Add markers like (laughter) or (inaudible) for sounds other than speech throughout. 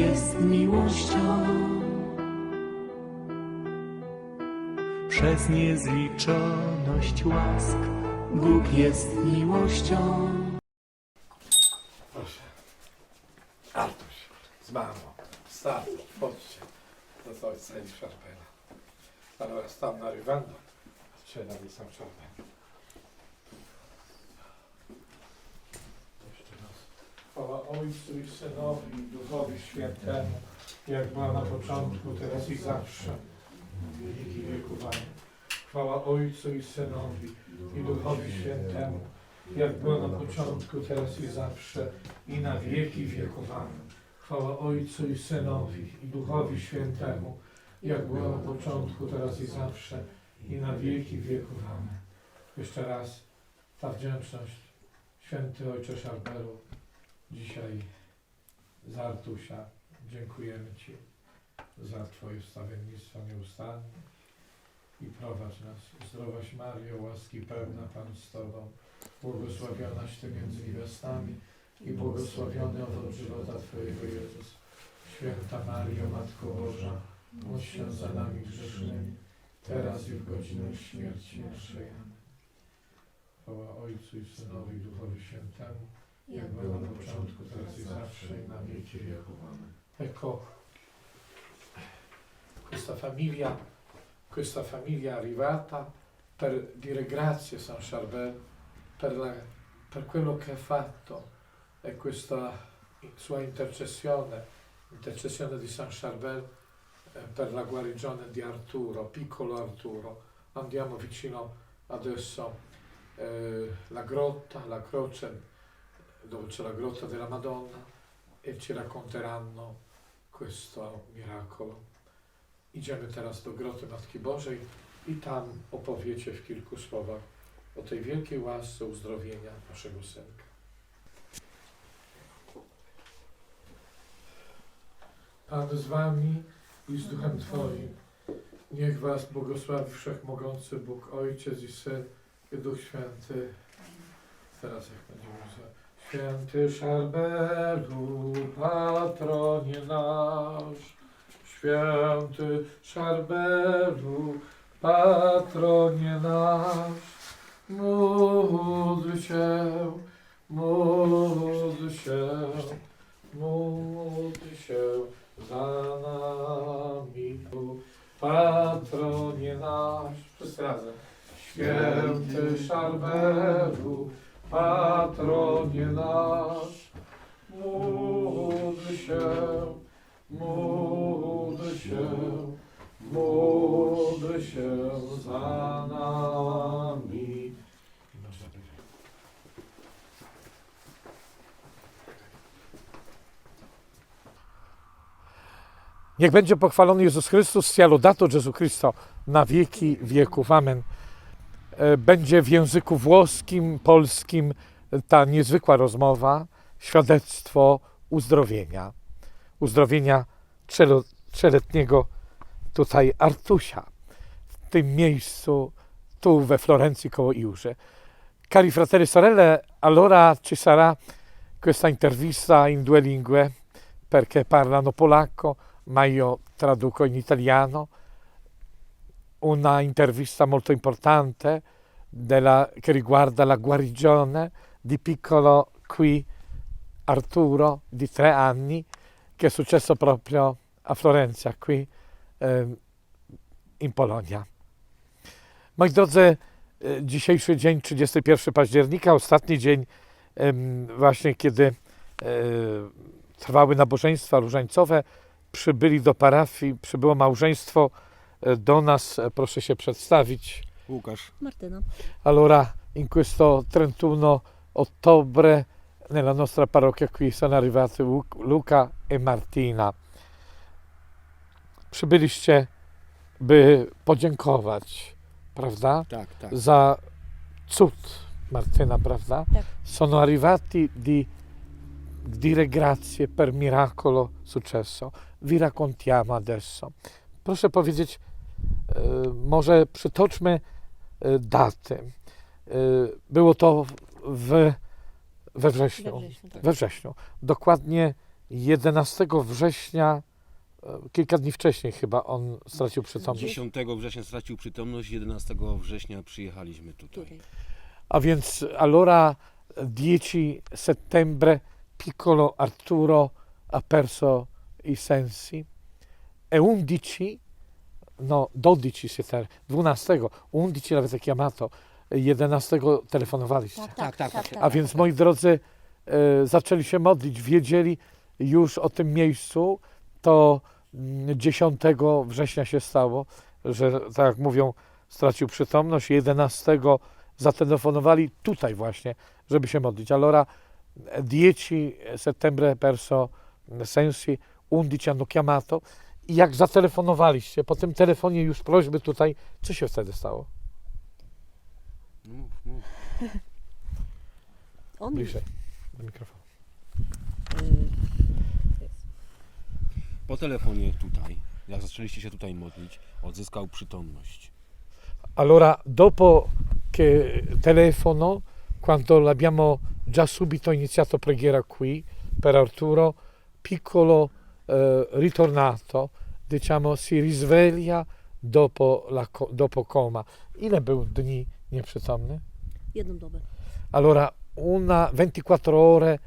Jest miłością. Przez niezliczoność łask Bóg jest miłością. Proszę. Artuś, z mamą. Start, chodźcie. Do to ojca i Szarpela. Allora, stanno arrivando. C'è la di San Ciarpello. Jeszcze raz. Chwała Ojcu i Synowi i Duchowi Świętemu, jak była na początku, teraz i zawsze, wieki wieków. Chwała Ojcu i Synowi i Duchowi Świętemu, jak było na początku, teraz i zawsze, i na wieki wieków. Chwała Ojcu i Synowi i Duchowi Świętemu, jak było na początku, teraz i zawsze, i na wieki wieków. Jeszcze raz ta wdzięczność, Święty Ojcze Szarbelu, dzisiaj za Artusia dziękujemy Ci za Twoje wstawiennictwo nieustannie i prowadź nas. Zdrowaś Mario, łaski pełna Pan z Tobą, błogosławionaś Ty między niewiastami i błogosławiony owoc żywota Twojego Jezus. Święta Mario, Matko Boża, módl się za nami grzesznymi, teraz i w godzinę śmierci naszej. Chwała Ojcu i Synowi Duchowi Świętemu, jak było na początku, teraz i zawsze, i na wieki wieków. Amen. Ecco, questa famiglia, questa famiglia è arrivata per dire grazie a San Charbel per, la- per quello che ha fatto e questa sua intercessione, intercessione di San Charbel eh, per la guarigione di Arturo, piccolo Arturo. Andiamo vicino adesso eh, la grotta, la croce dove c'è la grotta della Madonna e ci racconteranno questo miracolo. Idziemy teraz do groty Matki Bożej i tam opowiecie w kilku słowach o tej wielkiej łasce uzdrowienia naszego synka. Pan z wami i z duchem Twoim. Niech was błogosławi Wszechmogący Bóg, Ojciec i Syn i Duch Święty. Teraz jak będziemy. Święty Szarbelu, patronie nasz. Święty Szarbelu, patronie nasz. Módl się, módl się, módl się za nami. Patronie nasz. Wszyscy razem. Święty Szarbelu, patronie nasz. Módl się, módl się, módl się za nami. Niech będzie pochwalony Jezus Chrystus, sia lodato Jezu Christo, na wieki wieków. Amen. E, Będzie w języku włoskim, polskim ta niezwykła rozmowa, świadectwo uzdrowienia. Uzdrowienia trzyletniego tutaj Artusia. W tym miejscu, tu we Florencji koło Iurze. Cari fratelli e sorelle, allora ci sarà questa intervista in due lingue perché parlano polacco, ma io traduco in italiano. Una intervista molto importante della- che riguarda la guarigione di piccolo qui Arturo di tre anni che è successo proprio a Florenza, qui em, in Polonia. Moi drodzy, e, dzisiejszy dzień, 31 października, ostatni dzień em, właśnie kiedy e, trwały nabożeństwa różańcowe, przybyli do parafii, przybyło małżeństwo e, do nas, e, proszę się przedstawić. Łukasz. Martyna. Allora, in questo 31 ottobre nella nostra parrocchia qui sono arrivati Lu- Luca e Martina. Przybyliście, by podziękować, prawda? Tak, tak. Za cud Martyna, prawda? Tak. Sono arrivati di dire grazie per miracolo successo. Vi raccontiamo adesso. Proszę powiedzieć, e, może przytoczmy e, daty. E, Było to w, we wrześniu. We wrześniu, tak. We wrześniu. Dokładnie 11 września, e, kilka dni wcześniej chyba on stracił przytomność. 10 września stracił przytomność, 11 września przyjechaliśmy tutaj. Tutaj. A więc allora 10 settembre piccolo Arturo ha perso i sensi e 11 no 12 settembre 12 11 l'avete chiamato 11 telefonowaliście. Tak, tak, tak. A więc moi drodzy e, zaczęli się modlić, wiedzieli już o tym miejscu, to mm, 10 września się stało, że tak jak mówią, stracił przytomność, 11 zatelefonowali tutaj właśnie, żeby się modlić. Allora 10 settembre perso sensi, 11 hanno chiamato i jak zatelefonowaliście, po tym telefonie już prośby tutaj, co się wtedy stało? Mów, mów. (laughs) On Bliżej do mikrofonu. Po telefonie tutaj, jak zaczęliście się tutaj modlić, odzyskał przytomność. Allora, dopo che telefono, quando l'abbiamo già subito iniziato preghiera qui per Arturo, piccolo eh, ritornato, diciamo, si risveglia dopo, la, dopo coma. Ile był dni nieprzytomny? jedną dobę. Allora, una 24 ore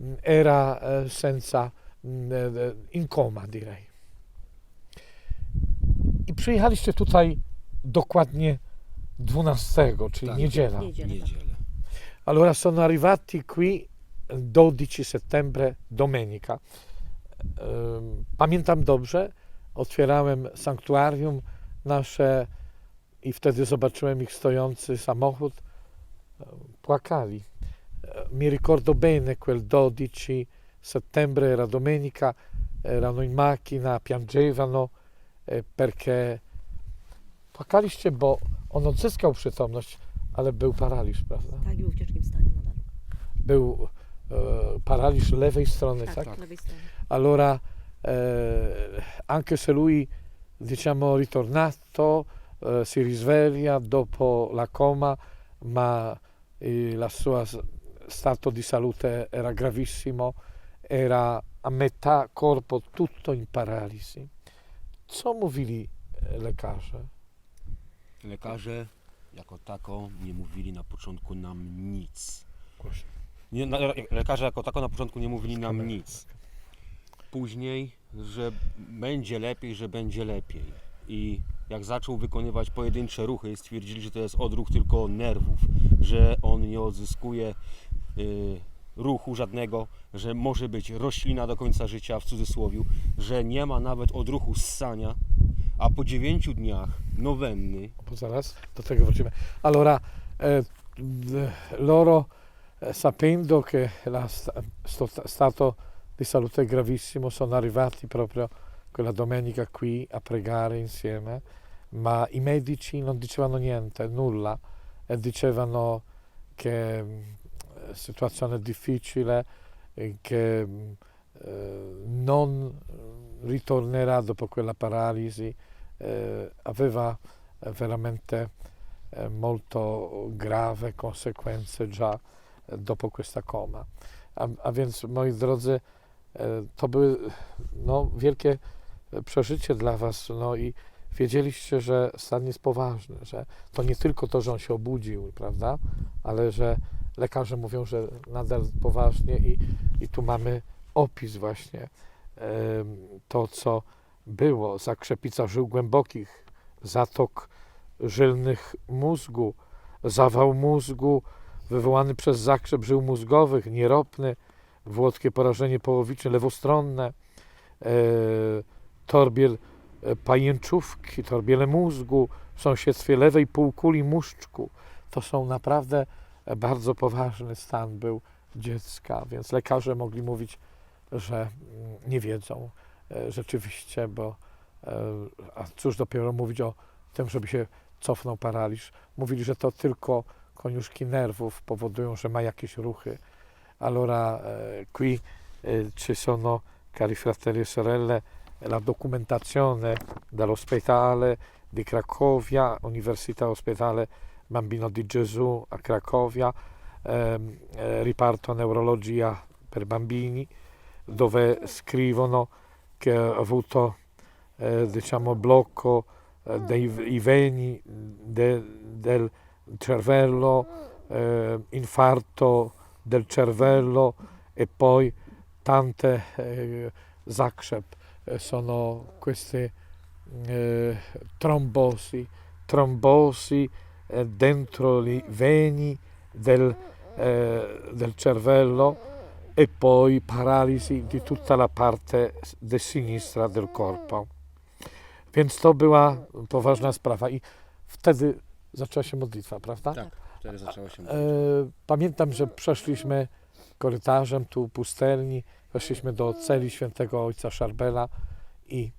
mh, era eh, senza, mh, eh, in coma direi. I przyjechaliście tutaj dokładnie 12, czyli Tak. niedziela. Niedzielę. tak. Niedzielę. Allora sono arrivati qui il 12 settembre, domenica. Ehm, Pamiętam dobrze, otwierałem sanktuarium nasze i wtedy zobaczyłem ich stojący samochód. Płakali. Mi ricordo bene quel 12 settembre, era domenica, erano in macchina, piangevano eh, perché płakaliście, bo on odzyskał przytomność, ale był paraliż, prawda? Tak, był w ciężkim stanie nadal. był e, paraliż lewej strony, tak? Tak, tak. lewej strony. Allora, eh, anche se lui, diciamo, ritornato, eh, si risveglia dopo la coma, ma il la sua stato di salute era gravissimo, era a metà corpo tutto in paralisi. Co mówili e, lekarze? Lekarze jako tako nie mówili na początku nam nic. Nie, lekarze jako tako na początku nie mówili nam nic. Później, że będzie lepiej, że będzie lepiej. I jak zaczął wykonywać pojedyncze ruchy, stwierdzili, że to jest odruch tylko nerwów, że on nie odzyskuje y, ruchu żadnego, że może być roślina do końca życia w cudzysłowie, że nie ma nawet odruchu ssania, a po dziewięciu dniach nowenny Bo zaraz do tego wrócimy. Allora, eh, loro eh, sapendo che sto- stato di salute gravissimo sono arrivati proprio quella domenica qui a pregare insieme, ma i medici non dicevano niente, nulla, e dicevano che mm, eh, situazione difficile, e che eh, non ritornerà dopo quella paralisi, eh, aveva eh, veramente eh, molto grave conseguenze già eh, dopo questa coma. A, a to były no, wielkie e, przeżycie dla Was, no i wiedzieliście, że stan jest poważny, że to nie tylko to, że on się obudził, prawda, ale że lekarze mówią, że nadal poważnie i, i tu mamy opis właśnie to, co było, zakrzepica żył głębokich, zatok żylnych mózgu, zawał mózgu wywołany przez zakrzep żył mózgowych, nieropny, włodkie porażenie połowiczne, lewostronne, e, torbiel e, pajęczówki, torbiele mózgu w sąsiedztwie lewej półkuli muszczku. To są naprawdę e, bardzo poważny stan był dziecka, więc lekarze mogli mówić, że mm, nie wiedzą e, rzeczywiście, bo a cóż dopiero mówić o tym, żeby się cofnął paraliż. Mówili, że to tylko koniuszki nerwów powodują, że ma jakieś ruchy. Allora, eh, qui eh, ci sono, cari fratelli e sorelle, la documentazione dall'ospedale di Cracovia, Università Ospedale Bambino di Gesù a Cracovia, ehm, eh, riparto neurologia per bambini, dove scrivono che ha avuto eh, diciamo blocco eh, dei veni de- del cervello, eh, infarto del cervello e poi tante eh, zakrzep eh, sono queste eh, trombosi, trombosi eh, dentro i veni del, eh, del cervello e poi paralisi di tutta la parte de sinistra del corpo. Więc to była poważna sprawa i wtedy zaczęła się modlitwa, prawda? Tak, wtedy zaczęło się. E, pamiętam, że przeszliśmy korytarzem tu pustelni, weszliśmy do celi świętego ojca Szarbela i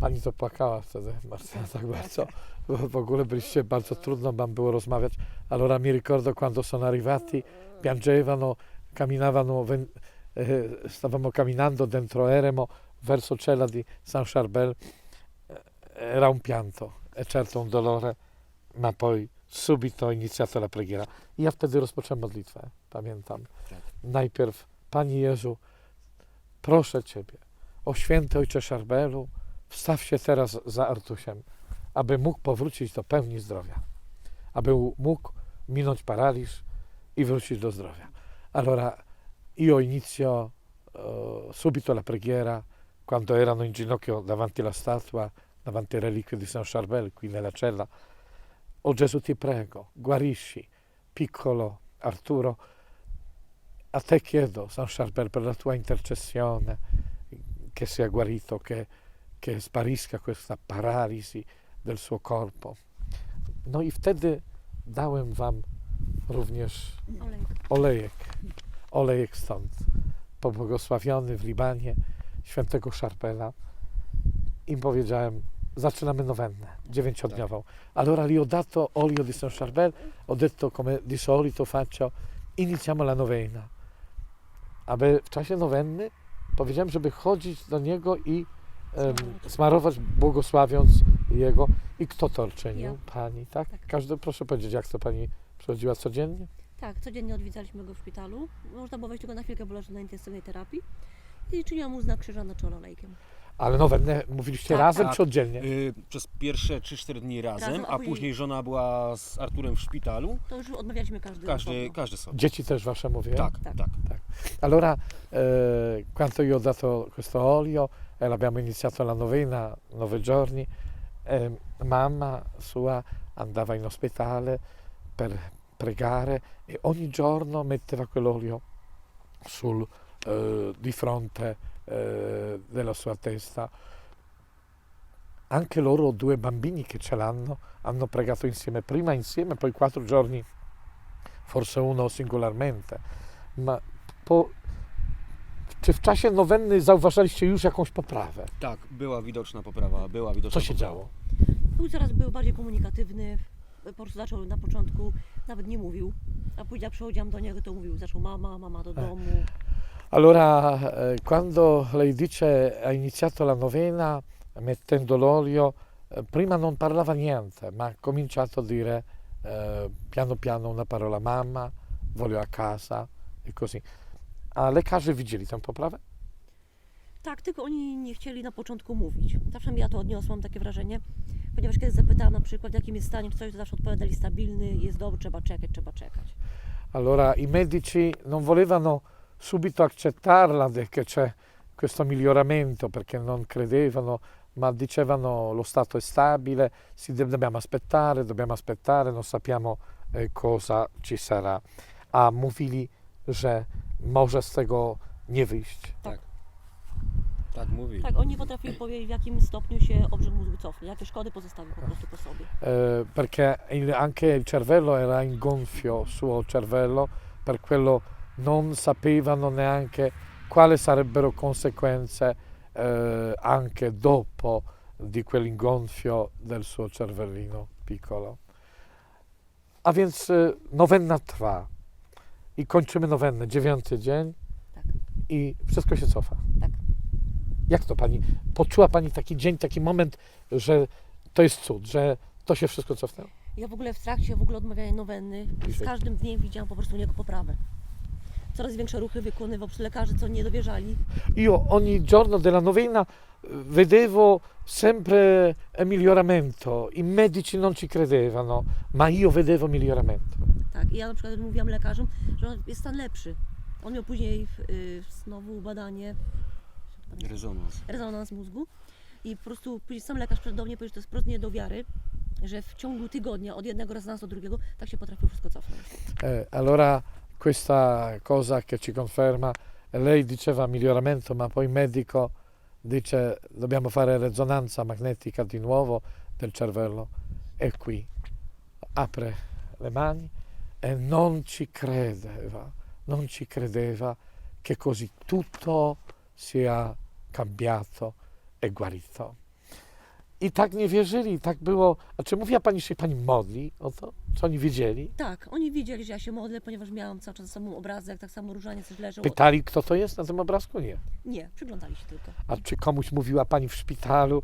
pani to płakała wtedy, Martyna, tak bardzo. Bo W ogóle byliście, bardzo trudno wam było rozmawiać. Allora mi ricordo quando sono arrivati, piangevano, camminavano, eh, stavamo camminando dentro Eremo verso cella di San Charbel. Eh, Era un pianto e certo un dolore, ma poi subito iniziata la preghiera. I ja wtedy rozpocząłem modlitwę, pamiętam. Tak. Najpierw, Panie Jezu, proszę Ciebie, o święty Ojcze Szarbelu, wstaw się teraz za Artusiem, aby mógł powrócić do pełni zdrowia, aby mógł minąć paraliż i wrócić do zdrowia. Allora, io inizio eh, subito la preghiera quando erano in ginocchio davanti alla statua, davanti alle reliquie di San Charbel, qui nella cella. O Gesù ti prego, guarisci piccolo Arturo. A te chiedo, San Charbel, per la tua intercessione, che sia guarito, che, che sparisca questa paralisi del suo corpo. No i wtedy dałem wam również Olej. olejek, olejek stąd, pobłogosławiony w Libanie, świętego Szarpela. Im powiedziałem, zaczynamy nowennę, dziewięciodniową. Allora li ho dato olio di San Charbel, ho detto come di solito faccio, iniziamo la novena. Aby w czasie nowenny powiedziałem, żeby chodzić do niego i em, smarować, błogosławiąc jego. I kto to czynił? Ja. Pani, tak? Tak. Każdy, proszę powiedzieć, jak to pani przychodziła codziennie? Tak, codziennie odwiedzaliśmy go w szpitalu. Można było wejść tylko na chwilkę, bo leży na intensywnej terapii. I czyniłam mu znak krzyża na czole olejkiem. Ale nowennę mówiliście Tak, razem tak. czy oddzielnie? Y, przez pierwsze 3-4 dni razem, Razem, a a później- później żona była z Arturem w szpitalu. To już odmawialiśmy każdy Każdy, osobno. każdy sobie. Dzieci też wasze mówię? Tak, Tak. tak. Allora, eh, quando io ho dato questo olio e l'abbiamo iniziato la novena, nove giorni, eh, mamma sua andava in ospedale per pregare e ogni giorno metteva quell'olio sul, eh, di fronte eh, della sua testa. Anche loro due bambini che ce l'hanno hanno pregato insieme, prima insieme, poi quattro giorni, forse uno singolarmente. Ma po, czy w czasie nowenny zauważaliście już jakąś poprawę? Tak, była widoczna poprawa, była widoczna Co się poprawa. działo? Był coraz był bardziej komunikatywny. Po prostu zaczął na początku, nawet nie mówił. A później jak przychodziłam do niego, to mówił, zaczął mama, mama do domu. Allora, eh, quando lei dice ha iniziato la novena mettendo l'olio, eh, prima non parlava niente, ma ha cominciato a dire eh, piano piano una parola mamma, voglio a casa e così. A lekarze widzieli tę poprawę? Tak, tylko oni nie chcieli na początku mówić. Zawsze mi ja to odniosłam, takie wrażenie. Ponieważ kiedy zapytałam na przykład, w jakim jest stanie, czy coś, to zawsze odpowiadali stabilny, jest dobry, trzeba czekać, trzeba czekać. Allora i medici non volevano subito accettarla che c'è questo miglioramento perché non credevano, ma dicevano lo stato è stabile, dobbiamo aspettare, dobbiamo aspettare, non sappiamo eh, cosa ci sarà. A mówili, że może z tego nie wyjść. Tak mówili. Tak, oni potrafili powiedzieć, w jakim stopniu się obrzeg mózgu cofnie, jakie szkody pozostawił po prostu po sobie. Eh, perché il- anche il cervello era in gonfio, suo cervello, per quello non sapevano neanche quali sarebbero conseguenze eh, anche dopo di quell'ingonfio del suo cervellino piccolo. A więc eh, nowenna trwa i kończymy nowennę, dziewiąty dzień Tak. i wszystko się cofa. Tak. Jak to pani, poczuła pani taki dzień, taki moment, że to jest cud, że to się wszystko cofnęło? Ja w ogóle w trakcie w ogóle odmawiania nowenny, z każdym dniem widziałam po prostu u niego poprawę. Coraz większe ruchy wykonywał przy lekarzy, co nie dowierzali. Io ogni giorno della novena vedevo sempre miglioramento, i medici non ci credevano, ma io vedevo miglioramento. Tak, i ja na przykład mówiłam lekarzom, że on jest stan lepszy. On miał później y, znowu badanie, Rezonans. rezonans mózgu i po prostu później sam lekarz przyszedł do mnie powiedział, że to jest prosto nie do wiary, że w ciągu tygodnia od jednego rezonansu do drugiego tak się potrafiło wszystko cofnąć. Eh, allora questa cosa che ci conferma, lei diceva miglioramento, ma poi il medico dice dobbiamo fare risonanza magnetica di nuovo del cervello. E qui apre le mani e non ci credeva, non ci credeva che così tutto sia cambiato e guarito. I tak nie wierzyli, tak było. A czy mówiła Pani, że się Pani modli o to? Czy oni wiedzieli? Tak, oni wiedzieli, że ja się modlę, ponieważ miałam cały czas ze sobą obrazek, tak samo różaniec też leżał. Pytali, kto to jest na tym obrazku? Nie. Nie, przyglądali się tylko. A czy komuś mówiła pani w szpitalu,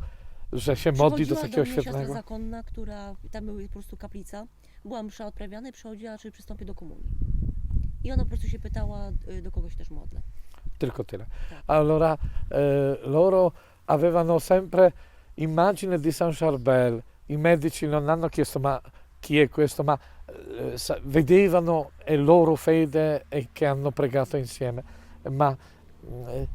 że się modli do Przychodziła takiego mnie siostra świetnego? zakonna, która, tam były po prostu kaplica, była msza odprawiana i przychodziła, czy przystąpię do komunii. I ona po prostu się pytała, y, do kogo się też modlę. Tylko tyle. Tak. Allora, eh, loro avevano sempre immagine di San Charbel. I medici non hanno chiesto ma chi è questo, ma eh, vedevano è loro fede e che hanno pregato insieme. Ma eh,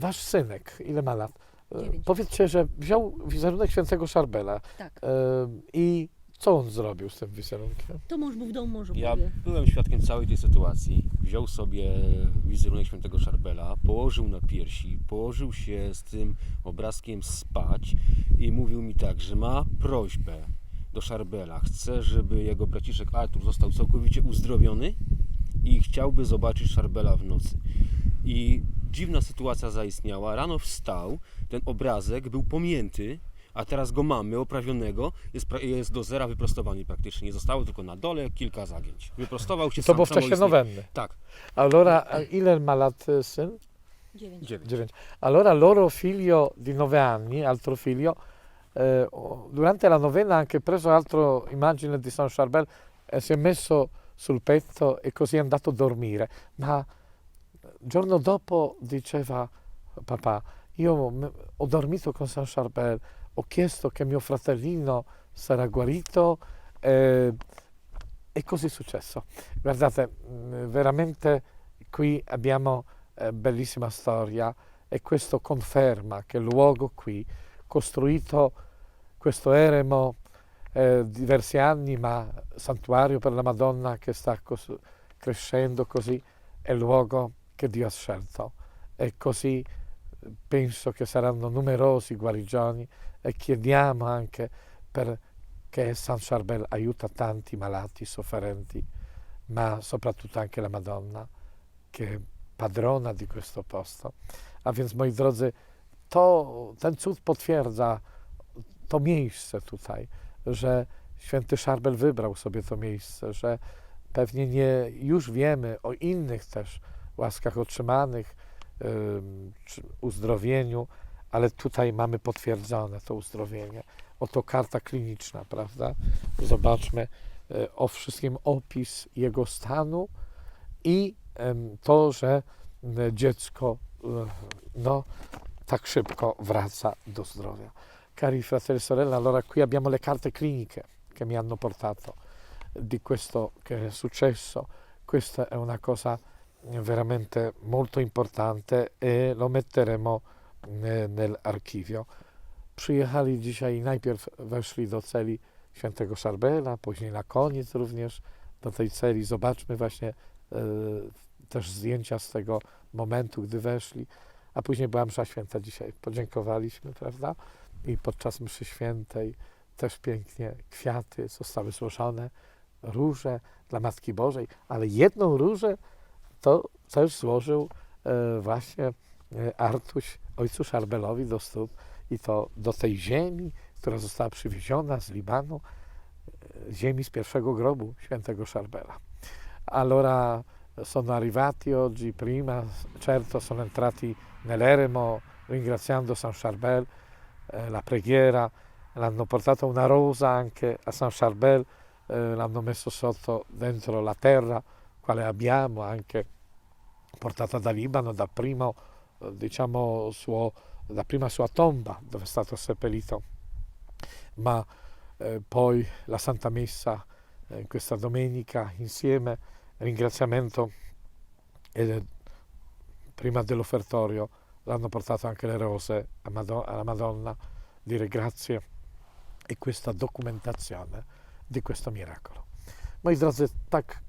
wasz synek, ile ma lat? Dziewięć. Powiedzcie, że wziął wizerunek świętego Charbela Tak, eh, i co on zrobił z tym wizerunkiem? to mąż był w domu, mąż Ja opowie. byłem świadkiem całej tej sytuacji. Wziął sobie wizerunek świętego Szarbela, położył na piersi, położył się z tym obrazkiem spać i mówił mi tak, że ma prośbę do Szarbela. Chce, żeby jego braciszek Artur został całkowicie uzdrowiony i chciałby zobaczyć Szarbela w nocy. I dziwna sytuacja zaistniała. Rano wstał, ten obrazek był pomięty, a teraz go mamy, oprawionego, jest, pra- jest do zera wyprostowany praktycznie. Zostało tylko na dole kilka zagięć. Wyprostował się To sam było w czasie samoistnie. nowenny. Tak, Allora, a ile ma lat eh, syn? Dziewięć. dziewięć. 9. Allora loro figlio di 9 anni, altro figlio, eh, o- durante la novena ha anche preso altro immagine di San Charbel e si è messo sul petto e così è andato a dormire. Ma il giorno dopo diceva papà, io m- ho dormito con San Charbel, ho chiesto che mio fratellino sarà guarito eh, e così è successo. Guardate, mh, veramente qui abbiamo eh, bellissima storia e questo conferma che il luogo qui, costruito questo eremo eh, diversi anni, ma santuario per la Madonna che sta cos- crescendo così, è il luogo che Dio ha scelto. E così penso che saranno numerosi guarigioni e chiediamo anche perché San Charbel aiuta tanti malati, sofferenti, ma soprattutto anche la Madonna che è padrona di questo posto. A więc moi drodzy, to, ten cud potwierdza to miejsce tutaj, że święty Szarbel wybrał sobie to miejsce, że pewnie nie już wiemy o innych też łaskach otrzymanych, uzdrowieniu, ale tutaj mamy potwierdzone to uzdrowienie. Oto karta kliniczna, prawda? Zobaczmy y, o wszystkim opis jego stanu i to, że m, dziecko y, no, tak szybko wraca do zdrowia. Cari fratelli e sorelle, allora qui abbiamo le carte cliniche che mi hanno portato di questo che è successo. Questa è una cosa veramente molto importante e lo metteremo eh, nell'archivio. Przyjechali dzisiaj, najpierw weszli do celi świętego Szarbela, później na koniec również do tej celi. Zobaczmy właśnie e, też zdjęcia z tego momentu, gdy weszli. A później była msza święta dzisiaj. Podziękowaliśmy, prawda? I podczas mszy świętej też pięknie kwiaty zostały złożone, róże dla Matki Bożej, ale jedną różę to też złożył właśnie e, Artuś ojcu Szarbelowi do stóp i to do tej ziemi, która została przywieziona z Libanu, ziemi z pierwszego grobu świętego Szarbela. Allora sono arrivati oggi prima, certo sono entrati nell'eremo ringraziando San Charbel, eh, la preghiera, l'hanno portato una rosa anche a San Charbel, eh, l'hanno messo sotto dentro la terra, quale abbiamo anche portata da Libano dapprima, eh, diciamo, suo, dapprima sua tomba dove è stato seppellito, ma eh, poi la Santa Messa eh, questa domenica insieme, ringraziamento e prima dell'offertorio l'hanno portato anche le rose alla Madonna, dire grazie e questa documentazione di questo miracolo. Moi drodzy, tak,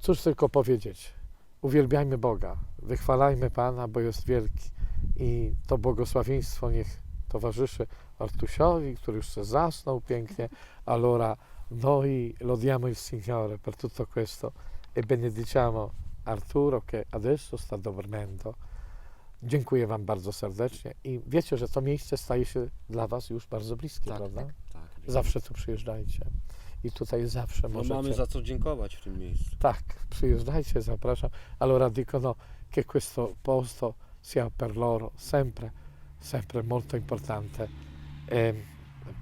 cóż tylko powiedzieć. Uwielbiajmy Boga, wychwalajmy Pana, bo jest wielki. I to błogosławieństwo niech towarzyszy Artusiowi, który już się zasnął pięknie. Allora, noi lodiamo il Signore per tutto questo e benediciamo Arturo che adesso sta dormendo. Dziękuję Wam bardzo serdecznie i wiecie, że to miejsce staje się dla Was już bardzo bliskie, Tak, prawda? tak. Zawsze tu przyjeżdżajcie i tutaj zawsze No, możecie... mamy za co dziękować w tym miejscu. Tak, przyjeżdżajcie, zapraszam. Allora dicono che questo posto sia per loro sempre, sempre molto importante ehm,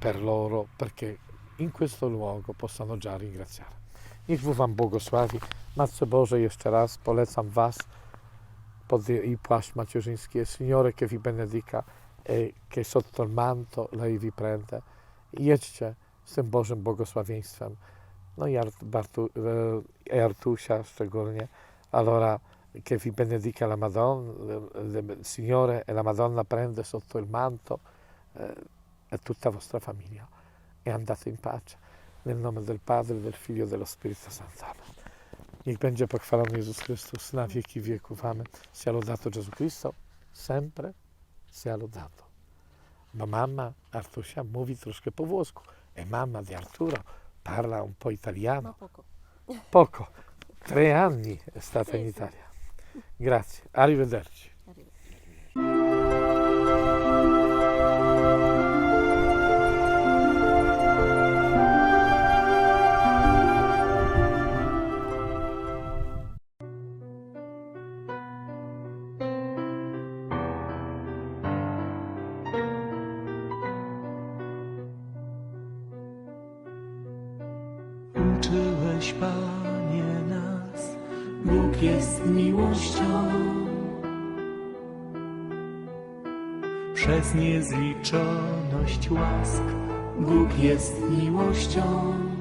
per loro perché in questo luogo possano già ringraziare. Niech Wam błogosławi. Matce Boże, jeszcze raz polecam Was pod i płaszcz macierzyński. E Signore che vi benedica e che sotto il manto lei vi prende. Jedźcie z tym Bożym błogosławieństwem. No i Art, Bartu, Artusia szczególnie. Allora, che vi benedica la Madonna, Signore e la Madonna prende sotto il manto eh, e tutta vostra famiglia. E andate in pace. Nel nome del Padre, del Figlio e dello Spirito Santo. Amen. Niech będzie pochwalony Jezus Chrystus na wieki wieków. Amen. Sia lodato Gesù Cristo, sempre sia lodato. Ma mamma Artusia mówi troszkę po włosku. E mamma di Arturo parla un po' italiano. Ma poco. Poco, tre anni è stata in Italia. Grazie, arrivederci.